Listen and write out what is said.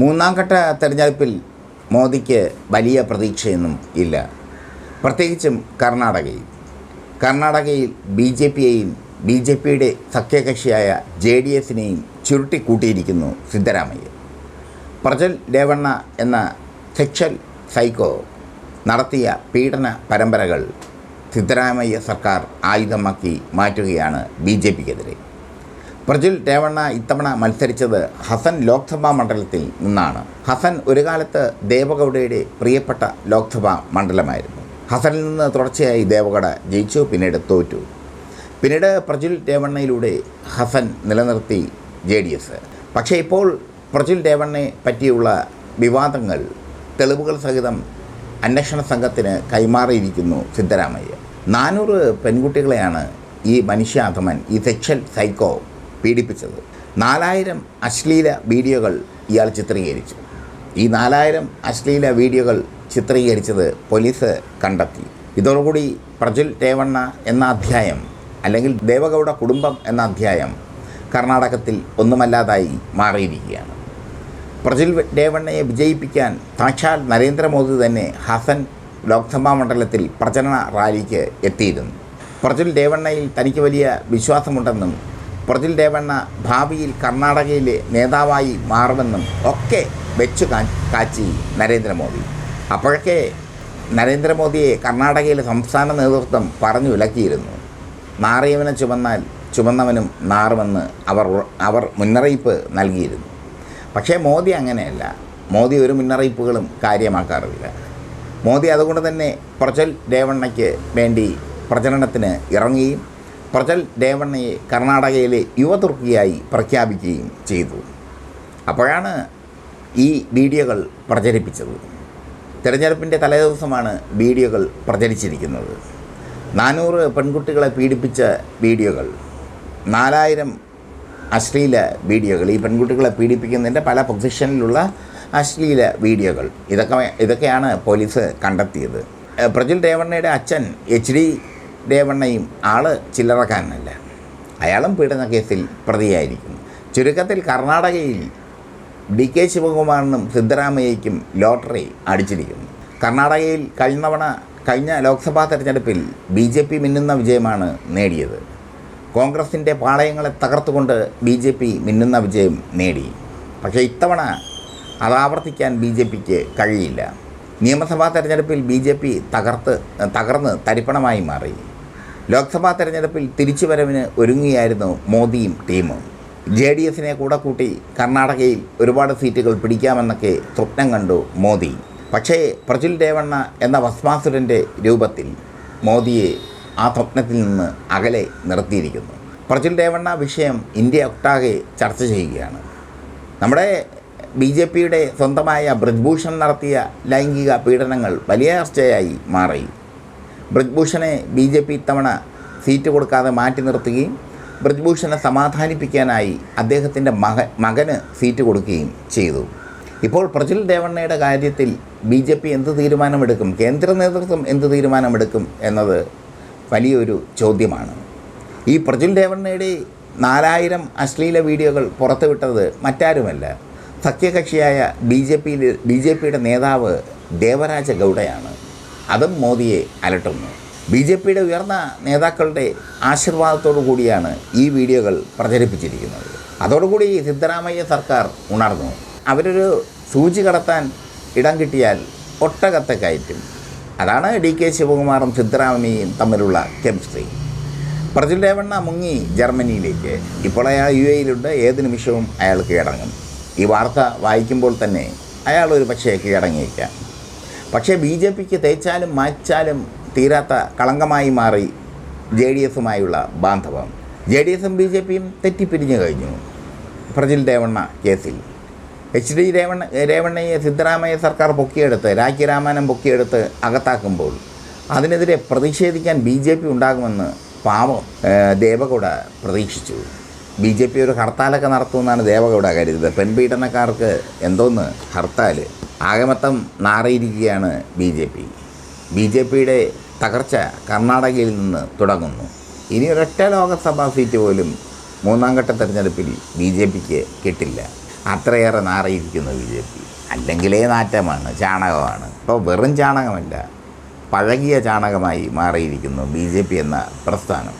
മൂന്നാം ഘട്ട തെരഞ്ഞെടുപ്പിൽ മോദിക്ക് വലിയ പ്രതീക്ഷയൊന്നും ഇല്ല. പ്രത്യേകിച്ചും കർണാടകയിൽ. കർണാടകയിൽ ബി ജെ പിയെയും ബി ജെ പിയുടെ സഖ്യകക്ഷിയായ ജെ ഡി എസിനെയും ചുരുട്ടിക്കൂട്ടിയിരിക്കുന്നു സിദ്ധരാമയ്യ. പ്രജൽ രേവണ്ണ എന്ന സെക്ഷൽ സൈക്കോ നടത്തിയ പീഡന പരമ്പരകൾ സിദ്ധരാമയ്യ സർക്കാർ ആയുധമാക്കി മാറ്റുകയാണ് ബി ജെ പിക്കെതിരെ. പ്രജുൽ രേവണ്ണ ഇത്തവണ മത്സരിച്ചത് ഹസൻ ലോക്സഭാ മണ്ഡലത്തിൽ നിന്നാണ്. ഹസൻ ഒരു കാലത്ത് ദേവഗൗഡയുടെ പ്രിയപ്പെട്ട ലോക്സഭാ മണ്ഡലമായിരുന്നു. ഹസനിൽ നിന്ന് തുടർച്ചയായി ദേവഗൗഡ ജയിച്ചു പിന്നീട് തോറ്റു. പിന്നീട് പ്രജുൽ രേവണ്ണയിലൂടെ ഹസൻ നിലനിർത്തി ജെ ഡി എസ്. പക്ഷേ ഇപ്പോൾ പ്രജുൽ രേവണ്ണയെ പറ്റിയുള്ള വിവാദങ്ങൾ തെളിവുകൾ സഹിതം അന്വേഷണ സംഘത്തിന് കൈമാറിയിരിക്കുന്നു സിദ്ധരാമയ്യ. നാനൂറ് പെൺകുട്ടികളെയാണ് ഈ മനുഷ്യാധമൻ ഈ സെക്ഷൽ സൈക്കോ പീഡിപ്പിച്ചത്. നാലായിരം അശ്ലീല വീഡിയോകൾ ഇയാൾ ചിത്രീകരിച്ചു. ഈ നാലായിരം അശ്ലീല വീഡിയോകൾ ചിത്രീകരിച്ചത് പോലീസ് കണ്ടെത്തി. ഇതോടുകൂടി പ്രജുൽ രേവണ്ണ എന്ന അധ്യായം അല്ലെങ്കിൽ ദേവഗൗഡ കുടുംബം എന്ന അധ്യായം കർണാടകത്തിൽ ഒന്നുമല്ലാതായി മാറിയിരിക്കുകയാണ്. പ്രജുൽ രേവണ്ണയെ വിജയിപ്പിക്കാൻ സാക്ഷാൽ നരേന്ദ്രമോദി തന്നെ ഹസൻ ലോക്സഭാ മണ്ഡലത്തിൽ പ്രചരണ റാലിക്ക് എത്തിയിരുന്നു. പ്രജുൽ രേവണ്ണയിൽ തനിക്ക് വലിയ വിശ്വാസമുണ്ടെന്നും പ്രജുൽ രേവണ്ണ ഭാവിയിൽ കർണാടകയിലെ നേതാവായി മാറുമെന്നും ഒക്കെ വെച്ചു കാ കാച്ചി നരേന്ദ്രമോദി. അപ്പോഴൊക്കെ നരേന്ദ്രമോദിയെ കർണാടകയിലെ സംസ്ഥാന നേതൃത്വം പറഞ്ഞു വിലക്കിയിരുന്നു നാറിയവനെ ചുമന്നാൽ ചുമന്നവനും നാറുമെന്ന് അവർ അവർ മുന്നറിയിപ്പ് നൽകിയിരുന്നു. പക്ഷേ മോദി അങ്ങനെയല്ല. മോദി ഒരു മുന്നറിയിപ്പുകളും കാര്യമാക്കാറില്ല. മോദി അതുകൊണ്ട് തന്നെ പ്രജൽ രേവണ്ണയ്ക്ക് വേണ്ടി പ്രചരണത്തിന് ഇറങ്ങുകയും പ്രജൽ രേവണ്ണയെ കർണാടകയിലെ യുവതുർക്കിയായി പ്രഖ്യാപിക്കുകയും ചെയ്തു. അപ്പോഴാണ് ഈ വീഡിയോകൾ പ്രചരിപ്പിച്ചത്. തിരഞ്ഞെടുപ്പിന്റെ തലേദിവസമാണ് വീഡിയോകൾ പ്രചരിച്ചിരിക്കുന്നത്. നാനൂറ് പെൺകുട്ടികളെ പീഡിപ്പിച്ച വീഡിയോകൾ നാലായിരം അശ്ലീല വീഡിയോകൾ ഈ പെൺകുട്ടികളെ പീഡിപ്പിക്കുന്നതിന്റെ പല പൊസിഷനിലുള്ള അശ്ലീല വീഡിയോകൾ ഇതൊക്കെ ഇതൊക്കെയാണ് പോലീസ് കണ്ടെത്തിയത്. പ്രജുൽ രേവണ്ണയുടെ അച്ഛൻ എച്ച് ഡി രേവണ്ണയും ആൾ ചില്ലറക്കാരനല്ല. അയാളും പീഡന കേസിൽ പ്രതിയായിരിക്കും ചുരുക്കത്തിൽ കർണാടകയിൽ ഡി കെ ശിവകുമാറിനും സിദ്ധരാമയ്യയ്ക്കും ലോട്ടറി അടിച്ചിരിക്കുന്നു. കർണാടകയിൽ കഴിഞ്ഞ തവണ കഴിഞ്ഞ ലോക്സഭാ തെരഞ്ഞെടുപ്പിൽ ബി ജെ പി മിന്നുന്ന വിജയമാണ് നേടിയത്. കോൺഗ്രസിന്റെ പാളയങ്ങളെ തകർത്തുകൊണ്ട് ബി ജെ പി മിന്നുന്ന വിജയം നേടി. പക്ഷേ ഇത്തവണ അത് ആവർത്തിക്കാൻ ബി ജെ പിക്ക് കഴിയില്ല. നിയമസഭാ തെരഞ്ഞെടുപ്പിൽ ബി ജെ പി തകർത്ത് തകർന്ന് തരിപ്പണമായി മാറി. ലോക്സഭാ തെരഞ്ഞെടുപ്പിൽ തിരിച്ചുവരവിന് ഒരുങ്ങിയായിരുന്നു മോദിയും ടീമും. ജെ ഡി എസിനെ കൂടെ കൂട്ടി കർണാടകയിൽ ഒരുപാട് സീറ്റുകൾ പിടിക്കാമെന്നൊക്കെ സ്വപ്നം കണ്ടു മോദി. പക്ഷേ പ്രജുൽ രേവണ്ണ എന്ന ഭസ്മാസുരന്റെ രൂപത്തിൽ മോദിയെ ആ സ്വപ്നത്തിൽ നിന്ന് അകലെ നിർത്തിയിരിക്കുന്നു. പ്രജുൽ രേവണ്ണ വിഷയം ഇന്ത്യ ഒട്ടാകെ ചർച്ച ചെയ്യുകയാണ്. നമ്മുടെ ബി ജെ പിയുടെ സ്വന്തമായ ബ്രിജ്ഭൂഷൺ നടത്തിയ ലൈംഗിക പീഡനങ്ങൾ വലിയ ചർച്ചയായി മാറി. ബ്രിജ്ഭൂഷണെ ബി ജെ പി ഇത്തവണ സീറ്റ് കൊടുക്കാതെ മാറ്റി നിർത്തുകയും ബ്രിജ്ഭൂഷണെ സമാധാനിപ്പിക്കാനായി അദ്ദേഹത്തിന്റെ മക മകന് സീറ്റ് കൊടുക്കുകയും ചെയ്തു. ഇപ്പോൾ പ്രജുൽ രേവണ്ണയുടെ കാര്യത്തിൽ ബി ജെ പി എന്ത് തീരുമാനമെടുക്കും? കേന്ദ്ര നേതൃത്വം എന്ത് തീരുമാനമെടുക്കും എന്നത് വലിയൊരു ചോദ്യമാണ്. ഈ പ്രജുൽ രേവണ്ണയുടെ നാലായിരം അശ്ലീല വീഡിയോകൾ പുറത്തുവിട്ടത് മറ്റാരുമല്ല. സഖ്യകക്ഷിയായ ബി ജെ പിയിൽ ബി ജെ പിയുടെ നേതാവ് ദേവരാജ ഗൗഡയാണ്. അതും മോദിയെ അലട്ടുന്നു. ബി ജെ പിയുടെ ഉയർന്ന നേതാക്കളുടെ ആശീർവാദത്തോടു കൂടിയാണ് ഈ വീഡിയോകൾ പ്രചരിപ്പിച്ചിരിക്കുന്നത്. അതോടുകൂടി സിദ്ധരാമയ്യ സർക്കാർ ഉണർന്നു. അവരൊരു സൂചി കടത്താൻ ഇടം കിട്ടിയാൽ ഒട്ടകത്തെ കയറ്റും. അതാണ് ഡി കെ ശിവകുമാറും സിദ്ധരാമയ്യയും തമ്മിലുള്ള കെമിസ്ട്രി. പ്രജുൽ രേവണ്ണ മുങ്ങി ജർമ്മനിയിലേക്ക്. ഇപ്പോൾ അയാൾ യു എയിലുണ്ട്. ഏത് നിമിഷവും അയാൾ കീഴടങ്ങും. ഈ വാർത്ത വായിക്കുമ്പോൾ തന്നെ അയാൾ ഒരു പക്ഷേ കീഴടങ്ങിയേക്കാം. പക്ഷേ ബി ജെ പിക്ക് തേച്ചാലും മായ്ച്ചാലും തീരാത്ത കളങ്കമായി മാറി ജെ ഡി എസുമായുള്ള ബാന്ധവം. ജെ ഡി എസും ബി ജെ പിയും തെറ്റിപ്പിരിഞ്ഞു കഴിഞ്ഞു. പ്രജിൽ രേവണ്ണ കേസിൽ. എച്ച് ഡി രേവണ്ണ രേവണ്ണയെ സിദ്ധരാമയ്യ സർക്കാർ പൊക്കിയെടുത്ത് രാഖി രാമാനം പൊക്കിയെടുത്ത് അകത്താക്കുമ്പോൾ അതിനെതിരെ പ്രതിഷേധിക്കാൻ ബി ജെ പി ഉണ്ടാകുമെന്ന് പാവം ദേവഗൗഡ പ്രതീക്ഷിച്ചു. ബി ജെ പി ഒരു ഹർത്താലൊക്കെ നടത്തുമെന്നാണ് ദേവഗൗഡ കരുതിയത്. പെൺപീഡനക്കാർക്ക് എന്തോന്ന് ഹർത്താൽ ആകെ നാറിയിരിക്കുകയാണ് B J P. B J പിയുടെ തകർച്ച കർണാടകയിൽ നിന്ന് തുടങ്ങുന്നു. ഇനി ഒരൊറ്റ ലോകസഭാ സീറ്റ് പോലും മൂന്നാം ഘട്ട തെരഞ്ഞെടുപ്പിൽ ബി ജെ പിക്ക് കിട്ടില്ല. അത്രയേറെ നാറിയിരിക്കുന്നു ബി ജെ പി. അല്ലെങ്കിലേ നാറ്റമാണ് ചാണകമാണ്. ഇപ്പോൾ വെറും ചാണകമല്ല പഴകിയ ചാണകമായി മാറിയിരിക്കുന്നു ബി ജെ പി എന്ന പ്രസ്ഥാനം.